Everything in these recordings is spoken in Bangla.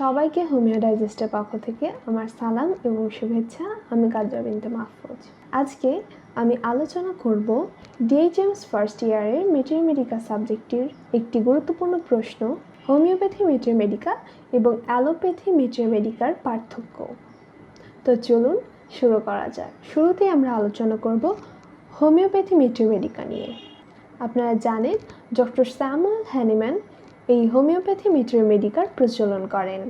সবাইকে হোমিও ডাইজেস্টের পক্ষ থেকে আমার সালাম এবং শুভেচ্ছা। আমি কাজা বিনতে মাহফুজ। আজকে আমি আলোচনা করব ডিএইচএমস ফার্স্ট ইয়ারের মেটেরিমেডিকা সাবজেক্টটির একটি গুরুত্বপূর্ণ প্রশ্ন, হোমিওপ্যাথি মেটেরিমেডিকা এবং অ্যালোপ্যাথি মেটেরিমেডিকার পার্থক্য। তো চলুন শুরু করা যাক। শুরুতেই আমরা আলোচনা করব হোমিওপ্যাথি মেটেরিমেডিকা নিয়ে। আপনারা জানেন, ডক্টর স্যামুয়েল হ্যানিম্যান এই হোমিওপ্যাথি মেটেরিমেডিকার প্রচলন করেন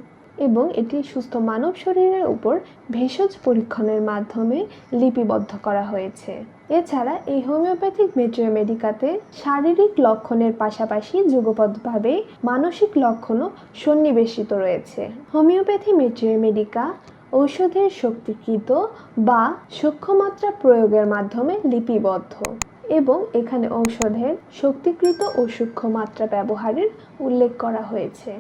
এবং এটি সুস্থ মানব শরীরের উপর ভেষজ পরীক্ষণের মাধ্যমে লিপিবদ্ধ করা হয়েছে। এছাড়া এই হোমিওপ্যাথিক মেটেরিমেডিকাতে শারীরিক লক্ষণের পাশাপাশি যুগপথভাবে মানসিক লক্ষণও সন্নিবেশিত রয়েছে। হোমিওপ্যাথি মেটেরিমেডিকা ঔষধের শক্তিকৃত বা সূক্ষ্মমাত্রা প্রয়োগের মাধ্যমে লিপিবদ্ধ। এবং এখানে ঔষধের শক্তিকৃত ও সূক্ষ্ম মাত্রা ব্যবহারের উল্লেখ করা হয়েছে।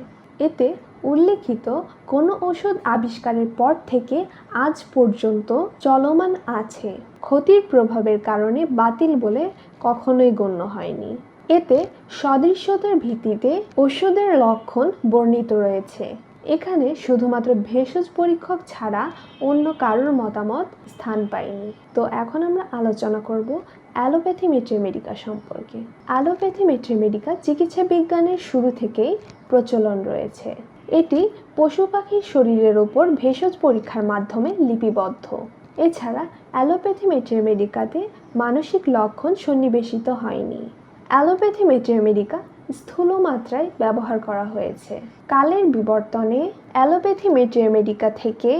এতে উল্লেখিত কোনো ওষুধ আবিষ্কারের পর থেকে আজ পর্যন্ত চলমান আছে। ক্ষতির প্রভাবের কারণে বাতিল বলে কখনোই গণ্য হয়নি। এতে সদৃশ্যতার ভিত্তিতে ওষুধের লক্ষণ বর্ণিত রয়েছে। এখানে শুধুমাত্র ভেষজ পরীক্ষক ছাড়া অন্য কারোর মতামত স্থান পায়নি। তো এখন আমরা আলোচনা করব অ্যালোপ্যাথি মেট্রিমেডিকা সম্পর্কে। অ্যালোপ্যাথি মেট্রিমেডিকা চিকিৎসা বিজ্ঞানের শুরু থেকেই প্রচলন রয়েছে। এটি পশু পাখির শরীরের ওপর ভেষজ পরীক্ষার মাধ্যমে লিপিবদ্ধ। এছাড়া অ্যালোপ্যাথি মেট্রিমেডিকাতে মানসিক লক্ষণ সন্নিবেশিত হয়নি। অ্যালোপ্যাথি মেট্রিমেডিকা স্থূল মাত্রায় ব্যবহার করা হয়েছে। কালের বিবর্তনে অ্যালোপ্যাথি মেট্রিমেডিকা থেকে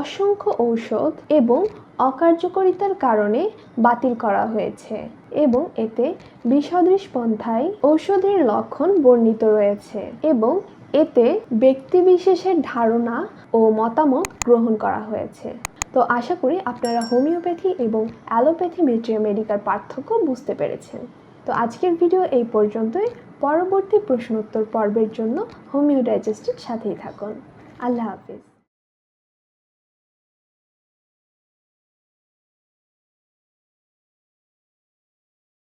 অসংখ্য ঔষধ এবং অকার্যকরিতার কারণে বাতিল করা হয়েছে এবং এতে বিসদৃশ পন্থায় ঔষধের লক্ষণ বর্ণিত রয়েছে এবং এতে ব্যক্তিবিশেষের ধারণা ও মতামত গ্রহণ করা হয়েছে। তো আশা করি আপনারা হোমিওপ্যাথি এবং অ্যালোপ্যাথি মেট্রিমেডিকার পার্থক্য বুঝতে পেরেছেন। তো আজকের ভিডিও এই পর্যন্তই। পরবর্তী প্রশ্নোত্তর পর্বের জন্য হোমিও ডাইজেস্টের সাথেই থাকুন। আল্লাহ হাফিজ।